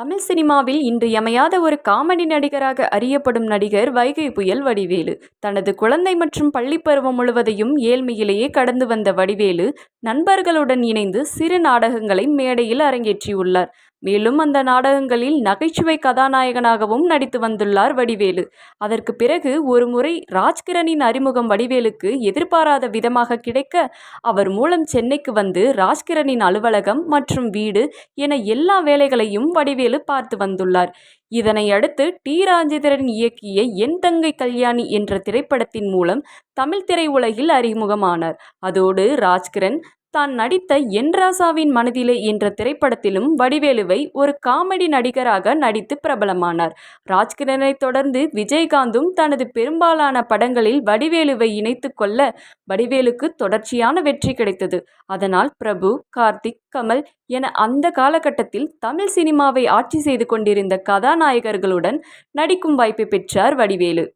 தமிழ் சினிமாவில் இன்றியமையாத ஒரு காமெடி நடிகராக அறியப்படும் நடிகர் வைகை புயல் வடிவேலு. தனது குழந்தை மற்றும் பள்ளிப்பருவம் முழுவதையும் ஏழ்மையிலேயே கடந்து வந்த வடிவேலு நண்பர்களுடன் இணைந்து சிறு நாடகங்களை மேடையில் அரங்கேற்றியுள்ளார். மேலும் அந்த நாடகங்களில் நகைச்சுவை கதாநாயகனாகவும் நடித்து வந்துள்ளார் வடிவேலு. அதற்கு பிறகு ஒருமுறை ராஜ்கிரனின் அறிமுகம் வடிவேலுக்கு எதிர்பாராத விதமாக கிடைக்க அவர் மூலம் சென்னைக்கு வந்து ராஜ்கிரனின் அலுவலகம் மற்றும் வீடு என எல்லா வேலைகளையும் வடிவேலு பார்த்து வந்துள்ளார். இதனை அடுத்து டி. ராஜேந்திரன் இயக்கிய என் தங்கை கல்யாணி என்ற திரைப்படத்தின் மூலம் தமிழ் திரையுலகில் அறிமுகமானார். அதோடு ராஜ்கிரண் தான் நடித்த என் ராசாவின் மனதிலே என்ற திரைப்படத்திலும் வடிவேலுவை ஒரு காமெடி நடிகராக நடித்து பிரபலமானார். ராஜ்கிரனை தொடர்ந்து விஜயகாந்தும் தனது பெரும்பாலான படங்களில் வடிவேலுவை இணைத்து கொள்ள வடிவேலுக்கு தொடர்ச்சியான வெற்றி கிடைத்தது. அதனால் பிரபு கார்த்திக் கமல் என அந்த காலகட்டத்தில் தமிழ் சினிமாவை ஆட்சி செய்து கொண்டிருந்த கதாநாயகர்களுடன் நடிக்கும் வாய்ப்பை பெற்றார் வடிவேலு.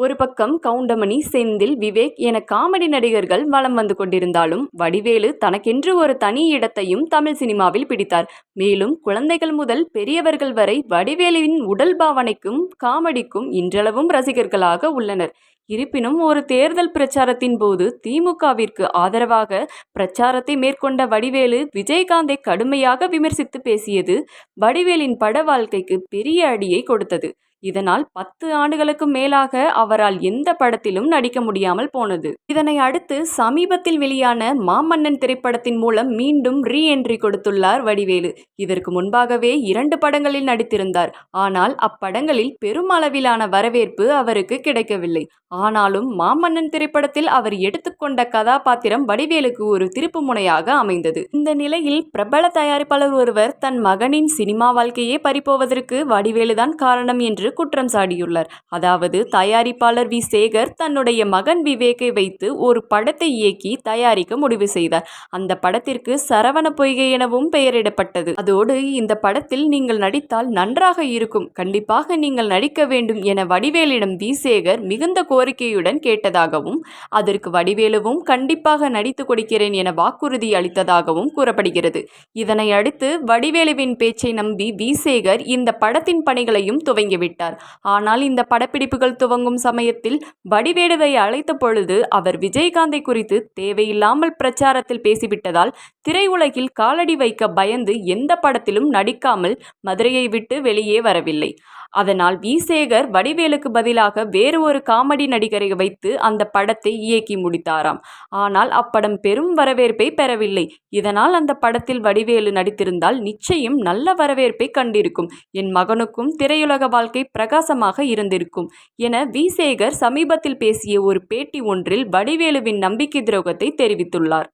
ஒரு பக்கம் கவுண்டமணி செந்தில் விவேக் என காமெடி நடிகர்கள் வலம் வந்து கொண்டிருந்தாலும் வடிவேலு தனக்கென்று ஒரு தனி இடத்தையும் தமிழ் சினிமாவில் பிடித்தார். மேலும் குழந்தைகள் முதல் பெரியவர்கள் வரை வடிவேலுவின் உடல் பாவனைக்கும் காமெடிக்கும் இன்றளவும் ரசிகர்களாக உள்ளனர். இருப்பினும் ஒரு தேர்தல் பிரச்சாரத்தின் போது திமுகவிற்கு ஆதரவாக பிரச்சாரத்தை மேற்கொண்ட வடிவேலு விஜயகாந்தை கடுமையாக விமர்சித்து பேசியது வடிவேலின் பட வாழ்க்கைக்கு பெரிய அடியை கொடுத்தது. இதனால் பத்து ஆண்டுகளுக்கு மேலாக அவரால் எந்த படத்திலும் நடிக்க முடியாமல் போனது. இதனை அடுத்து சமீபத்தில் வெளியான மாமன்னன் திரைப்படத்தின் மூலம் மீண்டும் ரீ என்ட்ரி கொடுத்துள்ளார் வடிவேலு. இதற்கு முன்பாகவே இரண்டு படங்களில் நடித்திருந்தார். ஆனால் அப்படங்களில் பெருமளவிலான வரவேற்பு அவருக்கு கிடைக்கவில்லை. ஆனாலும் மாமன்னன் திரைப்படத்தில் அவர் எடுத்துக்கொண்ட கதாபாத்திரம் வடிவேலுக்கு ஒரு திருப்பு முனையாக அமைந்தது. இந்த நிலையில் பிரபல தயாரிப்பாளர் ஒருவர் தன் மகனின் சினிமா வாழ்க்கையே பறிப்போவதற்கு வடிவேலுதான் காரணம் என்று குற்றம் சாடியுள்ளார். அதாவது தயாரிப்பாளர் வி. சேகர் தன்னுடைய மகன் விவேக்கை வைத்து ஒரு படத்தை இயக்கி தயாரிக்க முடிவு செய்தார். அந்த படத்திற்கு சரவண பொய்கை எனவும் பெயரிடப்பட்டது. அதோடு இந்த படத்தில் நீங்கள் நடித்தால் நன்றாக இருக்கும் கண்டிப்பாக நீங்கள் நடிக்க வேண்டும் என வடிவேலிடம் வி. சேகர் மிகுந்த கோரிக்கையுடன் கேட்டதாகவும் அதற்கு வடிவேலுவும் கண்டிப்பாக நடித்து கொடுக்கிறேன் என வாக்குறுதி அளித்ததாகவும் கூறப்படுகிறது. இதனை அடுத்து வடிவேலுவின் பேச்சை நம்பி வி. சேகர் இந்த படத்தின் பணிகளையும் துவங்கிவிட்டார். விட்டார். ஆனால் இந்த படப்பிடிப்புகள் துவங்கும் சமயத்தில் வடிவேடுவை அழைத்த பொழுது அவர் விஜயகாந்தை குறித்து தேவையில்லாமல் பிரச்சாரத்தில் பேசிவிட்டதால் திரையுலகில் காலடி வைக்க பயந்து எந்த படத்திலும் நடிக்காமல் மதுரையை விட்டு வெளியே வரவில்லை. அதனால் வி சேகர் வடிவேலுக்கு பதிலாக வேறு ஒரு காமெடி நடிகரை வைத்து அந்த படத்தை இயக்கி முடித்தாராம். ஆனால் அப்படம் பெரும் வரவேற்பை பெறவில்லை. இதனால் அந்த படத்தில் வடிவேலு நடித்திருந்தால் நிச்சயம் நல்ல வரவேற்பை கண்டிருக்கும். என் மகனுக்கும் திரையுலக வாழ்க்கை பிரகாசமாக இருந்திருக்கும். என வி சேகர் சமீபத்தில் பேசிய ஒரு பேட்டி ஒன்றில் வடிவேலுவின் நம்பிக்கை துரோகத்தை தெரிவித்துள்ளார்.